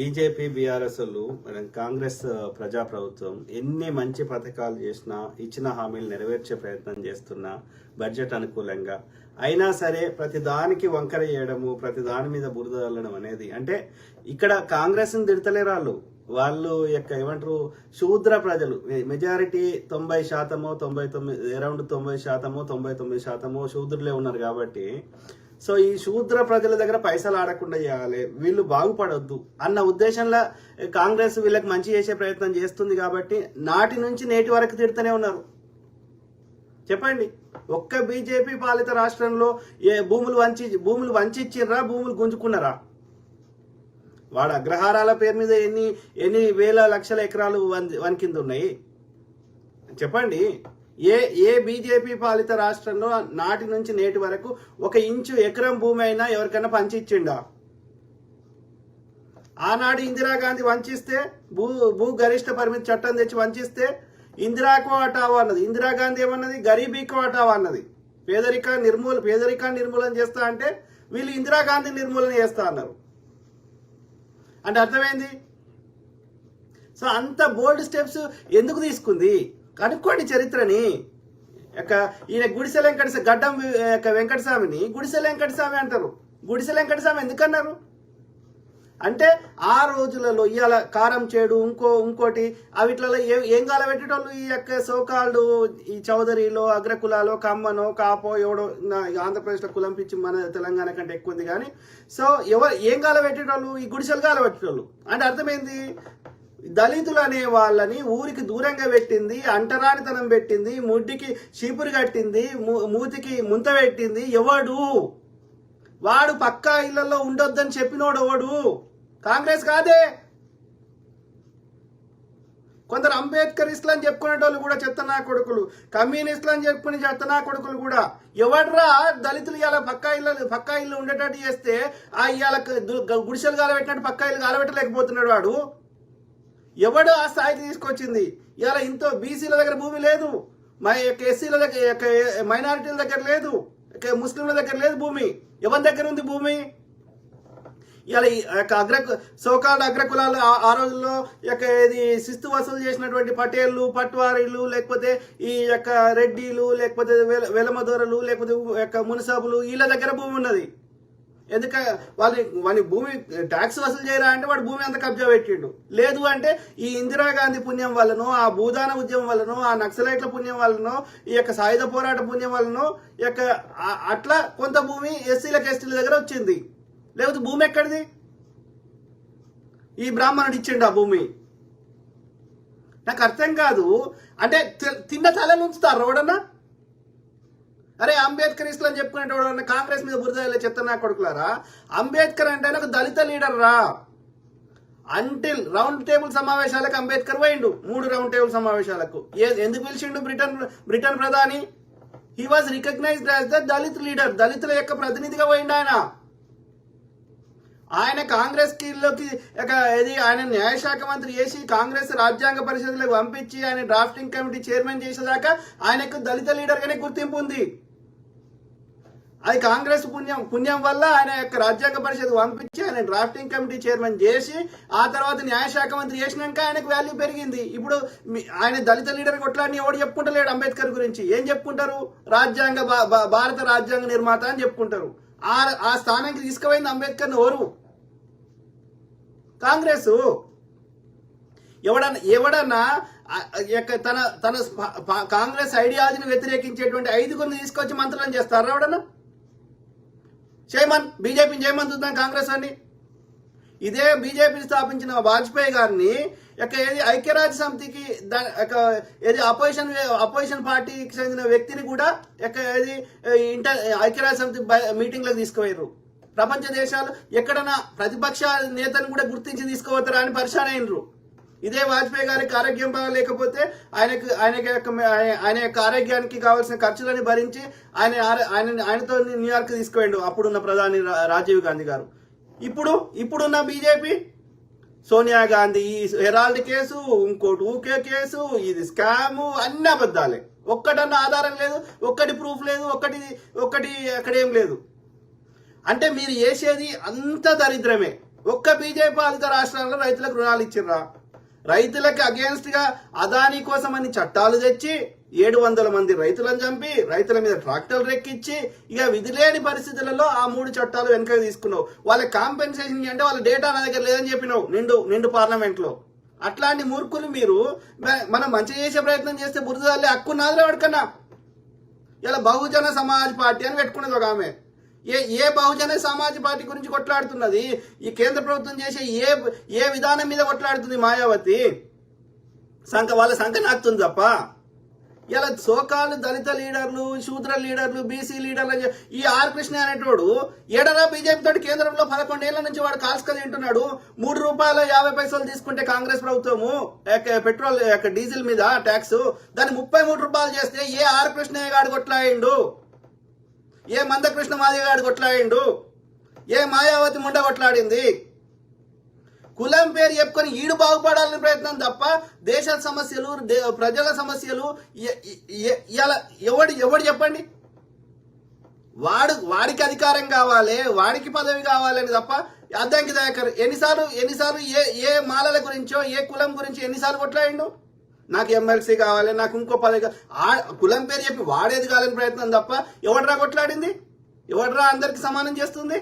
BJP బీఆర్ఎస్లు Congress ప్రజాప్రభుత్వం ఎన్ని మంచి పథకాలు చేసినా ఇచ్చిన హామీలు నెరవేర్చే ప్రయత్నం చేస్తున్నా బడ్జెట్ అనుకూలంగా. అయినా సరే ప్రతి దానికి వంకర చేయడము ప్రతి దాని మీద బురద చల్లడం అనేది అంటే ఇక్కడ కాంగ్రెస్ని తిడతలేరు వాళ్ళు వాళ్ళు యొక్క ఏమంటారు శూద్ర ప్రజలు. మెజారిటీ తొంభై శాతమో తొంభై తొమ్మిది అరౌండ్ తొంభై శాతమో తొంభై తొమ్మిది శాతమో శూద్రులే ఉన్నారు కాబట్టి సో ఈ శూద్ర ప్రజల దగ్గర పైసలు ఆడకుండా చేయాలి. వీళ్ళు బాగుపడొద్దు అన్న ఉద్దేశంలో కాంగ్రెస్ వీళ్ళకి మంచి చేసే ప్రయత్నం చేస్తుంది కాబట్టి నాటి నుంచి నేటి వరకు తిడుతూనే ఉన్నారు. చెప్పండి. ఒక్క బీజేపీ పాలిత రాష్ట్రంలో ఏ భూములు వంచి భూములు వంచిచ్చిర్రా భూములు గుంజుకున్నారా? వాడు అగ్రహారాల పేరు మీద ఎన్ని ఎన్ని వేల లక్షల ఎకరాలు వన్ వన్ కింద ఉన్నాయి? చెప్పండి. ఏ ఏ బీజేపీ పాలిత రాష్ట్రంలో నాటి నుంచి నేటి వరకు ఒక ఇంచు ఎకరం భూమి అయినా ఎవరికైనా పంచిచ్చిండా? ఆనాడు ఇందిరాగాంధీ వంచిస్తే భూ భూ గరిష్ట పరిమితి చట్టం తెచ్చి వంచిస్తే ఇందిరాకు అటావా అన్నది. ఇందిరాగాంధీ ఏమన్నది? గరీబీకు అటావా అన్నది. పేదరిక నిర్మూల పేదరికాన్ని నిర్మూలన చేస్తా అంటే వీళ్ళు ఇందిరాగాంధీ నిర్మూలన చేస్తా అన్నారు. అంటే అర్థమైంది? సో అంత బోల్డ్ స్టెప్స్ ఎందుకు తీసుకుంది? కనుక్కోండి చరిత్రని. యొక్క ఈయన గుడిసె వెంకట గడ్డం యొక్క వెంకటస్వామిని గుడిసె వెంకటస్వామి అంటారు. గుడిసె వెంకటస్వామి ఎందుకన్నారు? అంటే ఆ రోజులలో ఇవాళ కారం చేడు ఇంకో ఇంకోటి అవిట్లలో ఏ ఏం కాలబెట్టేటోళ్ళు ఈ యొక్క సోకాళ్ళు? ఈ చౌదరిలో అగ్రకులాలో కమ్మనో కాపో ఎవడో ఈ ఆంధ్రప్రదేశ్లో కులం పిచ్చి మన తెలంగాణ కంటే ఎక్కువ ఉంది కానీ సో ఎవరు ఏం కాలబెట్టేటోళ్ళు ఈ గుడిసెలు కాలబెట్టేటోళ్ళు అంటే అర్థమైంది? దళితులు అనే వాళ్ళని ఊరికి దూరంగా పెట్టింది అంటరానితనం పెట్టింది ముడ్డికి చీపురు కట్టింది మూ- మూతికి ముంత పెట్టింది ఎవడు? వాడు పక్కా ఇళ్ళలో ఉండొద్దని చెప్పినోడు ఎవడు? కాంగ్రెస్ కాదే? కొందరు అంబేద్కరిస్టులు అని చెప్పుకునేటోళ్ళు కూడా చెత్తనా కొడుకులు కమ్యూనిస్టులు అని చెప్పుకునే చెత్తనా కొడుకులు కూడా. ఎవడ్రా దళితులు ఇలా పక్కా ఇళ్ళు పక్కా ఇల్లు ఉండేటట్టు చేస్తే ఆ ఇవాళ గుడిసెలు గాలబెట్టినట్టు పక్కా ఇల్లు కాలబెట్టలేకపోతున్నాడు వాడు. ఎవడు ఆ స్థాయికి తీసుకొచ్చింది. ఇలా ఇంతో బీసీల దగ్గర భూమి లేదు. మా యొక్క ఎస్సీల దగ్గర యొక్క మైనారిటీల దగ్గర లేదు. ముస్లింల దగ్గర లేదు భూమి. ఎవరి దగ్గర ఉంది భూమి? ఇలా ఈ యొక్క అగ్ర సోకాల్డ్ అగ్రకులాలు ఆ- ఆ రోజుల్లో యొక్క ఇది శిస్తు వసూలు చేసినటువంటి పటేళ్ళు పట్వారీలు లేకపోతే ఈ యొక్క రెడ్డిలు లేకపోతే వెల వెలమదొరలు లేకపోతే యొక్క మునసాబులు వీళ్ళ దగ్గర భూమి ఉన్నది. ఎందుక వాళ్ళని వాని భూమి ట్యాక్స్ వసూలు చేయరా అంటే వాడు భూమి అంత కబ్జా పెట్టిండు. లేదు అంటే ఈ ఇందిరాగాంధీ పుణ్యం వల్లనో ఆ భూదాన ఉద్యమం వల్లనో ఆ నక్సలైట్ల పుణ్యం వల్లనో ఈ యొక్క సాయుధ పోరాట పుణ్యం వల్లనో ఈ యొక్క అట్లా కొంత భూమి ఎస్సీలకు ఎస్టీల దగ్గర వచ్చింది. లేకపోతే భూమి ఎక్కడిది? ఈ బ్రాహ్మణుడు ఇచ్చిండు ఆ భూమి. నాకు అర్థం కాదు. అంటే తి- తిన్న తల ఉంచుతారు ఎవడన్నా అరే అంబేద్కర్ ఇస్లాం అని చెప్పుకునేటోడు కాంగ్రెస్ మీద బురద చెప్తా నా కొడుకులారా? అంబేద్కర్ అంటే ఆయన ఒక దళిత లీడర్ రా. అంటిల్ రౌండ్ టేబుల్ సమావేశాలకు అంబేద్కర్ పోయిండు. మూడు రౌండ్ టేబుల్ సమావేశాలకు. ఏ- ఎందుకు పిలిచిండు బ్రిటన్ బ్రిటన్ ప్రధాని? He was recognised as the Dalit leader. దళితుల యొక్క ప్రతినిధిగా పోయిండు ఆయన. ఆయన కాంగ్రెస్ కీల్లోకి ఒక ఇది ఆయన న్యాయశాఖ మంత్రి చేసి కాంగ్రెస్ రాజ్యాంగ పరిషత్లకు పంపించి ఆయన డ్రాఫ్టింగ్ కమిటీ చైర్మన్ చేసేదాకా ఆయనకు దళిత లీడర్గానే గుర్తింపు ఉంది. అది కాంగ్రెస్ పుణ్యం పుణ్యం వల్ల ఆయన యొక్క రాజ్యాంగ పరిషత్ పంపించి ఆయన డ్రాఫ్టింగ్ కమిటీ చైర్మన్ చేసి ఆ తర్వాత న్యాయశాఖ మంత్రి చేసినాక ఆయనకు వాల్యూ పెరిగింది. ఇప్పుడు ఆయన దళిత లీడర్ కొట్లాడిని ఎవడు చెప్పుకుంటలేడు అంబేద్కర్ గురించి. ఏం చెప్పుకుంటారు? రాజ్యాంగ భారత రాజ్యాంగ నిర్మాత అని చెప్పుకుంటారు. ఆ ఆ స్థానానికి తీసుకుపోయింది అంబేద్కర్ని ఎవరు? కాంగ్రెస్. ఎవడన్నా ఎవడన్నా తన తన కాంగ్రెస్ ఐడియాలజీని వ్యతిరేకించేటువంటి ఐదుగురిని తీసుకొచ్చి మంత్రులను చేస్తారా ఎవడన్నా? చేయమని బీజేపీని చేయమని చూద్దాం కాంగ్రెస్ అని. ఇదే బీజేపీని స్థాపించిన వాజ్పేయి గారిని యొక్క ఏది ఐక్యరాజ్య సమితికి దా- ఏది అపోజిషన్ అపోజిషన్ పార్టీకి చెందిన వ్యక్తిని కూడా యొక్క ఏది ఇంటర్ ఐక్యరాజ్య సమితి మీటింగ్లకు తీసుకుపోయారు ప్రపంచ దేశాలు ఎక్కడన్నా ప్రతిపక్ష నేతను కూడా గుర్తించి తీసుకుపోతారా అని పరిశాన్ అయినరు. ఇదే వాజ్పేయి గారికి ఆరోగ్యం బాగాలేకపోతే ఆయనకు ఆయన యొక్క ఆయన యొక్క ఆరోగ్యానికి కావాల్సిన ఖర్చులని భరించి ఆయన ఆయన ఆయనతో న్యూయార్క్ తీసుకుపోయిండు అప్పుడున్న ప్రధాని రా- రాజీవ్ గాంధీ గారు. ఇప్పుడు ఇప్పుడున్న బీజేపీ? సోనియా గాంధీ ఈ హెరాల్డ్ కేసు ఇంకోటి ఊకే కేసు ఇది స్కాము అన్ని అబద్ధాలే. ఒక్కటన్న ఆధారం లేదు ఒక్కటి ప్రూఫ్ లేదు ఒక్కటి ఒక్కటి అక్కడ ఏం లేదు. అంటే మీరు చేసేది అంత దరిద్రమే. ఒక్క బీజేపీ పాలిత రాష్ట్రాల్లో రైతులకు రుణాలు ఇచ్చిర్రా? రైతులకు అగేన్స్ట్గా అదాని కోసం అని చట్టాలు తెచ్చి ఏడు వందల మంది రైతులను చంపి రైతుల మీద ట్రాక్టర్లు రెక్కించి ఇక విధిలేని పరిస్థితులలో ఆ మూడు చట్టాలు వెనక తీసుకున్నావు. వాళ్ళ కాంపెన్సేషన్ అంటే వాళ్ళ డేటా నా దగ్గర లేదని చెప్పినావు నిండు నిండు పార్లమెంట్లో అట్లాంటి మూర్ఖులు మీరు మనం మంచి చేసే ప్రయత్నం చేస్తే బురద హక్కు నాదిలే వాడికన్నా ఇలా బహుజన సమాజ్ పార్టీ అని పెట్టుకున్నది ఒక ఆమె. ఏ ఏ బహుజన సమాజ్ పార్టీ గురించి కొట్లాడుతున్నది? ఈ కేంద్ర ప్రభుత్వం చేసే ఏ ఏ విధానం మీద కొట్లాడుతుంది మాయావతి? సంఖ వాళ్ళ సంఖ నాకుతుంది తప్ప. ఇలా సోకాలు దళిత లీడర్లు శూద్ర లీడర్లు బీసీ లీడర్లు ఈ ఆర్ కృష్ణ అనేటోడు ఏడరా బీజేపీ తోటి కేంద్రంలో పదకొండేళ్ళ నుంచి వాడు కాల్స్క తింటున్నాడు. మూడు రూపాయలు యాభై పైసలు తీసుకుంటే కాంగ్రెస్ ప్రభుత్వము పెట్రోల్ డీజిల్ మీద ట్యాక్స్ దాన్ని ముప్పై మూడు రూపాయలు చేస్తే ఏ ఆర్ కృష్ణయ్య గాడు కొట్లాయిండు ఏ మందకృష్ణ మాదిగ గాడు ఏ మాయావతి ముండ కొట్లాడింది? కులం పేరు చెప్పుకొని ఈడు బాగుపడాలని ప్రయత్నం తప్ప దేశ సమస్యలు దే- ప్రజల సమస్యలు ఇలా ఎవడు ఎవడు చెప్పండి? వాడు వాడికి అధికారం కావాలి వాడికి పదవి కావాలని తప్ప అద్దంకి దయాకర్ ఎన్నిసార్లు ఎన్నిసార్లు ఏ ఏ మాలల గురించో ఏ కులం గురించి ఎన్నిసార్లు కొట్లాడిండు? నాకు ఎమ్మెల్సీ కావాలి నాకు ఇంకో పదవి కులం పేరు చెప్పి వాడేది కావాలని ప్రయత్నం తప్ప ఎవడరా కొట్లాడింది? ఎవడరా అందరికి సమానం చేస్తుంది?